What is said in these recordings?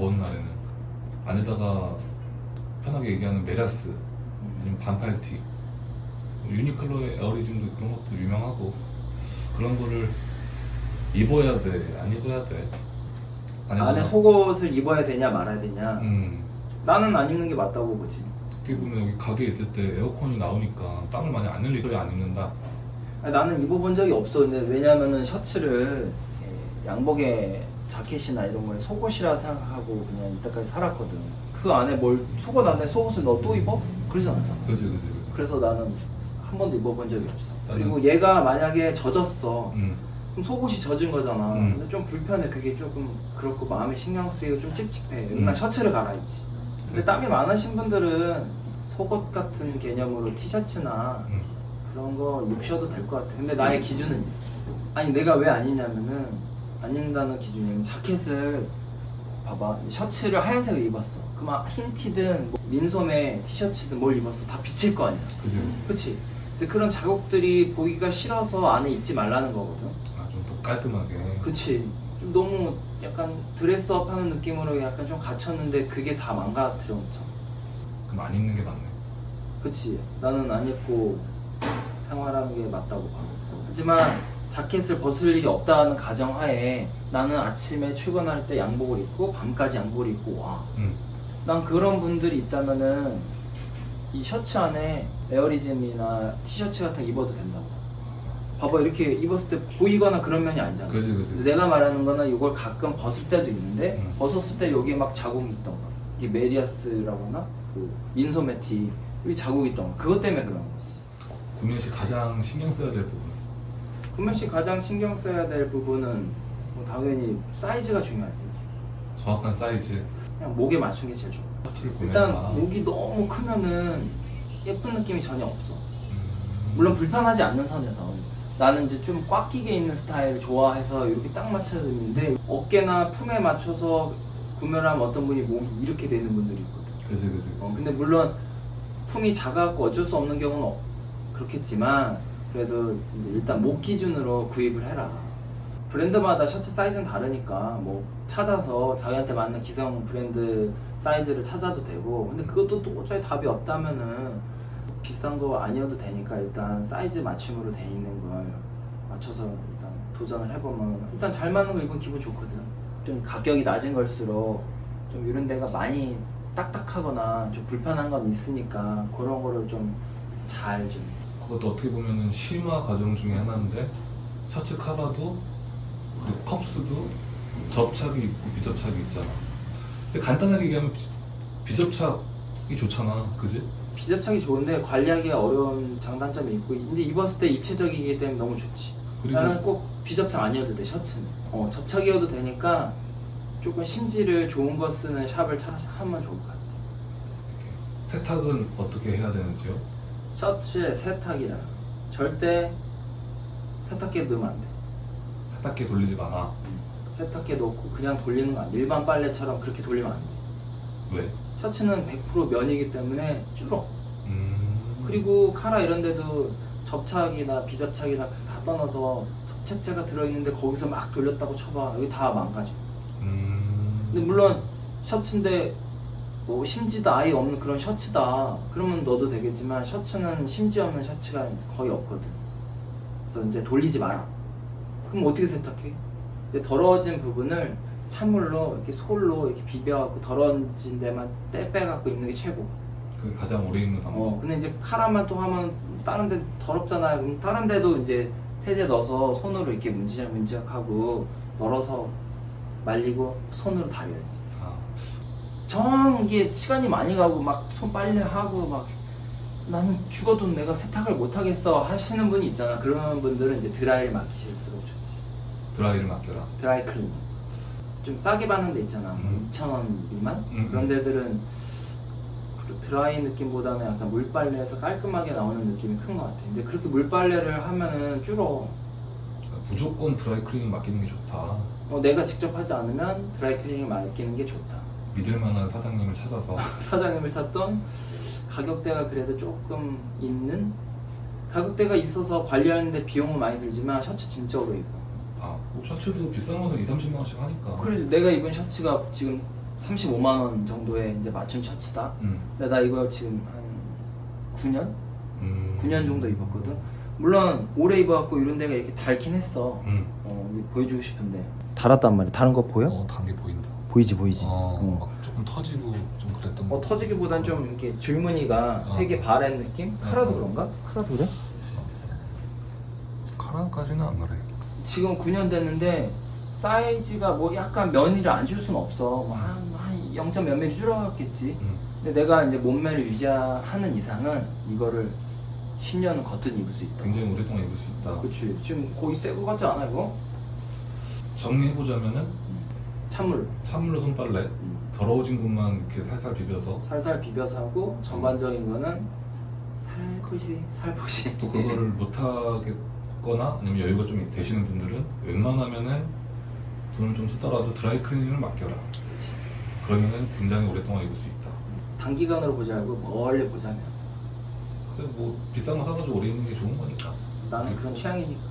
더운 날에는 안에다가 편하게 얘기하는 메라스 아니면 반팔티 뭐 유니클로의 에어리즘도 그런 것도 유명하고 그런 거를 입어야 돼, 안 입어야 돼. 안 안에 속옷을 입어야 되냐 말아야 되냐 음. 나는 안 입는 게 맞다고 보지 어떻게 보면 여기 가게에 있을 때 에어컨이 나오니까 땀을 많이 안 흘리고 안 입는다. 아니, 나는 입어본 적이 없어 근데 왜냐면은 셔츠를 양복에 자켓이나 이런 거에 속옷이라 생각하고 그냥 이때까지 살았거든 그 안에 뭘 속옷 안에 속옷을 너 또 입어? 그러지 않잖아 그지 그지 그지 그래서 나는 한 번도 입어본 적이 없어 나는- 그리고 얘가 만약에 젖었어 음 그럼 속옷이 젖은 거잖아. 음. 근데 좀 불편해. 그게 조금 그렇고 마음에 신경 쓰이고 좀 찝찝해. 음. 셔츠를 갈아입지. 근데 땀이 많으신 분들은 속옷 같은 개념으로 티셔츠나 음. 그런 거 입으셔도 될 것 같아. 근데 나의 기준은 있어. 아니 내가 왜 안 입냐면은 안 입는다는 기준이 자켓을 봐봐. 셔츠를 하얀색을 입었어. 그럼 흰 티든 뭐 민소매 티셔츠든 뭘 입었어? 다 비칠 거 아니야. 그지 그렇지. 근데 그런 자국들이 보기가 싫어서 안에 입지 말라는 거거든. 아좀 더 깔끔하게. 그치. 좀 너무 약간 드레스업 하는 느낌으로 약간 좀 갇혔는데 그게 다 망가뜨려 놓죠 그럼 안 입는 게 낫네. 그치. 나는 안 입고 생활하는 게 맞다고 봐. 하지만 자켓을 벗을 일이 없다는 가정하에 나는 아침에 출근할 때 양복을 입고 밤까지 양복을 입고 음. 와난 그런 분들이 있다면은 이 셔츠 안에 에어리즘이나 티셔츠 같은 거 입어도 된다고. 봐봐 이렇게 입었을 때 보이거나 그런 면이 아니잖아. 그지 그지. 내가 말하는 거는 이걸 가끔 벗을 때도 있는데 음. 벗었을 때 여기에 막 자국이 있던가 이게 메리아스라고 하나? 그 민소매티 여기 자국이 있던가 그것 때문에 그런 거지. 구민 씨 가장 신경 써야 될 부분 구매 씨 가장 신경 써야 될 부분은 뭐 당연히 사이즈가 중요하지. 정확한 사이즈. 그냥 목에 맞춘 게 제일 좋아. 셔츠를 일단 목이 너무 크면은 예쁜 느낌이 전혀 없어. 음. 물론 불편하지 않는 선에서. 나는 이제 좀 꽉 끼게 입는 스타일을 좋아해서 이렇게 딱 맞춰야 되는데 어깨나 품에 맞춰서 구매를 하면 어떤 분이 목이 이렇게 되는 분들이 있거든. 그지 그지. 어, 근데 물론 품이 작아갖고 어쩔 수 없는 경우는 없- 그렇겠지만 그래도 일단 목 기준으로 구입을 해라. 브랜드마다 셔츠 사이즈는 다르니까 뭐 찾아서 자기한테 맞는 기성 브랜드 사이즈를 찾아도 되고 근데 그것도 도저히 답이 없다면은 비싼 거 아니어도 되니까 일단 사이즈 맞춤으로 돼 있는 걸 맞춰서 일단 도전을 해보면 일단 잘 맞는 거 입으면 기분 좋거든. 좀 가격이 낮은 걸수록 좀 이런 데가 많이 딱딱하거나 좀 불편한 건 있으니까 그런 거를 좀 잘좀 그것도 어떻게 보면은 심화 과정 중에 하나인데 셔츠 카라도 그리고 컵스도 접착이 있고 비접착이 있잖아. 근데 간단하게 얘기하면 비, 비접착이 좋잖아, 그지? 비접착이 좋은데 관리하기 어려운 장단점이 있고 이제 입었을 때 입체적이기 때문에 너무 좋지 그리고 나는 꼭 비접착 아니어도 돼 셔츠는 어, 접착이어도 되니까 조금 심지를 좋은 거 쓰는 샵을 찾아서 하면 좋을 것 같아 세탁은 어떻게 해야 되는지요? 셔츠에 세탁이라 절대 세탁기에 넣으면 안 돼 세탁기 돌리지 마라. 세탁기에 넣고 그냥 돌리는 거 아니야 일반 빨래처럼 그렇게 돌리면 안 돼 왜? 셔츠는 100% 면이기 때문에 줄어 음. 그리고 카라 이런 데도 접착이나 비접착이나 다 떠나서 접착제가 들어있는데 거기서 막 돌렸다고 쳐봐 여기 다 망가져 음. 근데 물론 셔츠인데 뭐 심지도 아예 없는 그런 셔츠다 그러면 넣어도 되겠지만 셔츠는 심지 없는 셔츠가 거의 없거든 그래서 이제 돌리지 마라 그럼 어떻게 세탁해? 이제 더러워진 부분을 찬물로 이렇게 솔로 이렇게 비벼갖고 더러워진 데만 떼 빼갖고 입는 게 최고 그게 가장 오래 입는 방법. 어, 근데 이제 카라만 또 하면 다른 데 더럽잖아요. 그럼 다른 데도 이제 세제 넣어서 손으로 이렇게 문지작 문지작 하고 널어서 말리고 손으로 다려야지. 아, 정 이게 시간이 많이 가고 막 손 빨래하고 막 나는 죽어도 내가 세탁을 못 하겠어 하시는 분이 있잖아. 그런 분들은 이제 드라이를 맡기실수록 좋지. 드라이를 맡겨라. 드라이 클리닝. 좀 싸게 받는 데 있잖아. 음. 2,000원 미만? 음. 그런 데들은 그 드라이 느낌보다는 약간 물빨래에서 깔끔하게 나오는 느낌이 큰 것 같아. 근데 그렇게 물빨래를 하면은 줄어. 무조건 드라이 클리닝 맡기는 게 좋다. 어, 내가 직접 하지 않으면 드라이 클리닝 맡기는 게 좋다. 믿을 만한 사장님을 찾아서 사장님을 찾던 가격대가 그래도 조금 있는 가격대가 있어서 관리하는데 비용은 많이 들지만 셔츠 진짜 오래 입어. 아, 뭐 셔츠도 비싼 거는 2, 30만 원씩 하니까. 그래서 내가 입은 셔츠가 지금 35만 원 정도의 이제 맞춤 셔츠다. 음. 근데 나 이거 지금 한 9년? 음. 9년 정도 입었거든. 물론 오래 입어갖고 이런 데가 이렇게 닳긴 했어. 음. 어, 보여주고 싶은데. 달았단 말이야. 다른 거 보여? 어, 단게 보인다. 보이지 보이지. 어, 어. 막 조금 터지고 좀 그랬던 거. 어, 터지기보단 좀 이렇게 줄무늬가 어. 색이 바랜 느낌? 카라도 어. 그런가? 카라도 그래? 카라까지는 안 그래. 지금 9년 됐는데 사이즈가 뭐 약간 면이를 안 줄 수는 없어. 뭐 한, 한 0. 몇 mm 줄어갔겠지. 음. 근데 내가 이제 몸매를 유지하는 이상은 이거를 10년은 거뜬히 입을 수 있다. 굉장히 오랫동안 입을 수 있다. 그렇지. 지금 거의 새거 같지 않아 이거? 정리해 보자면은 찬물. 찬물로 손빨래, 음. 더러워진 곳만 이렇게 살살 비벼서 살살 비벼서 하고 전반적인 거는 살포시 살포시. 또 그거를 못 하겠거나 아니면 여유가 좀 되시는 분들은 웬만하면은 돈을 좀 쓰더라도 드라이 클리닝을 맡겨라. 그렇지. 그러면은 굉장히 오랫동안 입을 수 있다. 단기간으로 보지 말고 멀리 보자면 근데 뭐 비싼 거 사가지고 오래 입는 게 좋은 거니까. 나는 그런 취향이니까.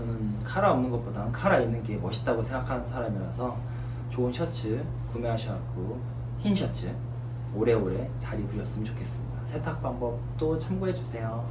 음. 저는 카라 없는 것보다는 카라 있는 게 멋있다고 생각하는 사람이라서 좋은 셔츠 구매하셔갖고 흰 셔츠 오래오래 잘 입으셨으면 좋겠습니다. 세탁 방법도 참고해 주세요.